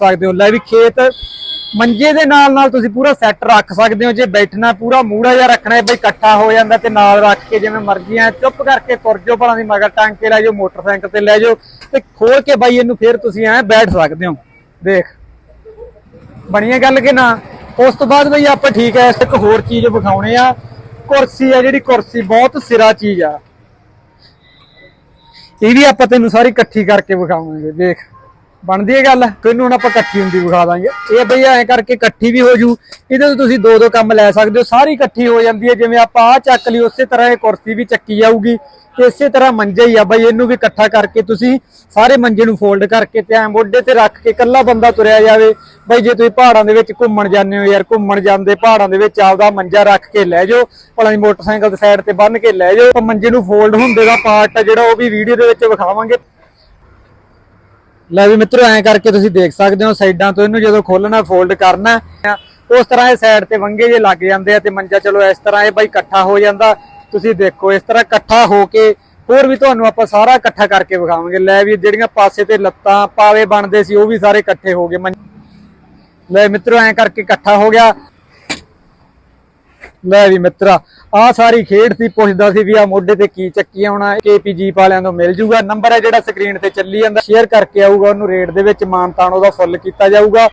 ਸਕਦੇ ਹੋ। ਲੈ ਵੀ ਖੇਤ ਮੰਜੇ ਦੇ ਨਾਲ ਨਾਲ ਤੁਸੀਂ ਪੂਰਾ ਸੈੱਟ ਰੱਖ ਸਕਦੇ ਹੋ। ਜੇ ਬੈਠਣਾ ਪੂਰਾ ਮੂੜਾ ਜਿਹਾ ਰੱਖਣਾ ਹੈ, ਬਈ ਇਕੱਠਾ ਹੋ ਜਾਂਦਾ ਤੇ ਨਾਲ ਰੱਖ ਕੇ ਜਿਵੇਂ ਮਰਜ਼ੀ ਐ ਚੁੱਪ ਕਰਕੇ ਤੁਰ ਜਾਓ ਭਲਾਂ ਦੀ ਮਗਰ ਟੰਗ ਕੇ ਲੈ ਜਾਓ, ਮੋਟਰਸਾਈਕਲ ਤੇ ਲੈ ਜਾਓ ਤੇ ਖੋਲ ਕੇ ਬਾਈ ਇਹਨੂੰ ਫਿਰ ਤੁਸੀਂ ਐ ਬੈਠ ਸਕਦੇ ਹੋ। ਦੇਖ ਬਣੀ ਹੈ ਗੱਲ ਕਿ ਨਾ? ਉਸ ਤੋਂ ਬਾਅਦ ਬਈ ਆਪਾਂ ਠੀਕ ਹੈ ਇੱਕ ਹੋਰ ਚੀਜ਼ ਵਿਖਾਉਣੇ ਆ। ਕੁਰਸੀ ਆ ਜਿਹੜੀ ਕੁਰਸੀ ਬਹੁਤ ਸਿਰਾ ਚੀਜ਼ ਆ। ਇਹ ਵੀ ਆਪਾਂ ਤੈਨੂੰ ਸਾਰੀ ਇਕੱਠੀ ਕਰਕੇ ਵਿਖਾਵਾਂਗੇ, ਦੇਖ। ਬਣਦੀ ਹੈ ਗੱਲ, ਤੈਨੂੰ ਹੁਣ ਆਪਾਂ ਇਕੱਠੀ ਹੁੰਦੀ ਵਿਖਾ ਦਾਂਗੇ। ਇਹ ਬਈ ਐਂ ਕਰਕੇ ਇਕੱਠੀ ਵੀ ਹੋ ਜੂ, ਇਹਦੇ ਤੋਂ ਤੁਸੀਂ ਦੋ ਦੋ ਕੰਮ ਲੈ ਸਕਦੇ ਹੋ, ਸਾਰੀ ਇਕੱਠੀ ਹੋ ਜਾਂਦੀ ਹੈ, ਜਿਵੇਂ ਆਪਾਂ ਆਹ ਚੱਕ ਲਈ, ਉਸੇ ਤਰ੍ਹਾਂ ਇਹ ਕੁਰਸੀ ਵੀ ਚੱਕੀ ਜਾਊਗੀ ਤੇ ਇਸੇ ਤਰ੍ਹਾਂ ਮੰਜਾ ਹੀ ਆ ਬਈ, ਇਹਨੂੰ ਵੀ ਇਕੱਠਾ ਕਰਕੇ ਤੁਸੀਂ ਸਾਰੇ ਮੰਜੇ ਨੂੰ ਫੋਲਡ ਕਰਕੇ ਤੇ ਐ ਮੋਢੇ ਤੇ ਰੱਖ ਕੇ ਇਕੱਲਾ ਬੰਦਾ ਤੁਰਿਆ ਜਾਵੇ। ਬਈ ਜੇ ਤੁਸੀਂ ਪਹਾੜਾਂ ਦੇ ਵਿੱਚ ਘੁੰਮਣ ਜਾਂਦੇ ਹੋ ਯਾਰ, ਘੁੰਮਣ ਜਾਂਦੇ ਪਹਾੜਾਂ ਦੇ ਵਿੱਚ ਆਪਦਾ ਮੰਜਾ ਰੱਖ ਕੇ ਲੈ ਜਾਓ, ਭਲਾ ਮੋਟਰਸਾਈਕਲ ਦੇ ਸਾਈਡ ਤੇ ਬੰਨ ਕੇ ਲੈ ਜਾਓ ਮੰਜੇ ਨੂੰ ਫੋਲਡ ਹੁੰਦੇ ਦਾ ਪਾਰਟ ਆ ਜਿਹੜਾ, ਉਹ ਵੀ ਵੀਡੀਓ ਦੇ ਵਿੱਚ ਵਿਖਾਵਾਂਗੇ। ਲੈ ਵੀ ਮਿੱਤਰੋ, ਐਂ ਕਰਕੇ ਤੁਸੀਂ ਦੇਖ ਸਕਦੇ ਹੋ ਸਾਈਡਾਂ ਤੋਂ ਇਹਨੂੰ ਜਦੋਂ ਖੋਲਣਾ ਫੋਲਡ ਕਰਨਾ ਉਸ ਤਰ੍ਹਾਂ ਇਹ ਸਾਈਡ ਤੇ ਵੰਗੇ ਜੇ ਲੱਗ ਜਾਂਦੇ ਆ ਤੇ ਮੰਜਾ ਚਲੋ ਇਸ ਤਰ੍ਹਾਂ ਇਹ ਬਾਈ ਇਕੱਠਾ ਹੋ ਜਾਂਦਾ। ਤੁਸੀਂ ਦੇਖੋ, ਇਸ ਤਰ੍ਹਾਂ ਇਕੱਠਾ ਹੋ ਕੇ ਹੋਰ ਵੀ ਤੁਹਾਨੂੰ ਆਪਾਂ ਸਾਰਾ ਇਕੱਠਾ ਕਰਕੇ ਵਿਖਾਵਾਂਗੇ। ਲੈ ਵੀ ਜਿਹੜੀਆਂ ਪਾਸੇ ਤੇ ਲੱਤਾਂ ਪਾਵੇ ਬਣਦੇ ਸੀ, ਉਹ ਵੀ ਸਾਰੇ ਇਕੱਠੇ ਹੋ ਗਏ। ਲੈ ਮਿੱਤਰੋ, ਐਂ ਕਰਕੇ ਇਕੱਠਾ ਹੋ ਗਿਆ। ਲੈ ਵੀ ਮਿੱਤਰਾ ਆ। ਸਾਰੀ ਖੇਡ ਸੀ, ਪੁੱਛਦਾ ਸੀ ਵੀ ਆ ਮੋਢੇ ਤੇ ਕੀ ਚੱਕੀ ਆਉਣਾ ਕੇਪੀਜੀ ਵਾਲਿਆਂ ਤੋਂ ਮਿਲ ਜੂਗਾ। ਨੰਬਰ ਹੈ ਜਿਹੜਾ ਸਕਰੀਨ ਤੇ ਚੱਲੀ ਜਾਂਦਾ। ਸ਼ੇਅਰ ਕਰਕੇ ਆਊਗਾ, ਉਹਨੂੰ ਰੇਟ ਦੇ ਵਿੱਚ ਮਾਨਤਾਨ ਉਹਦਾ ਫੁੱਲ ਕੀਤਾ ਜਾਊਗਾ।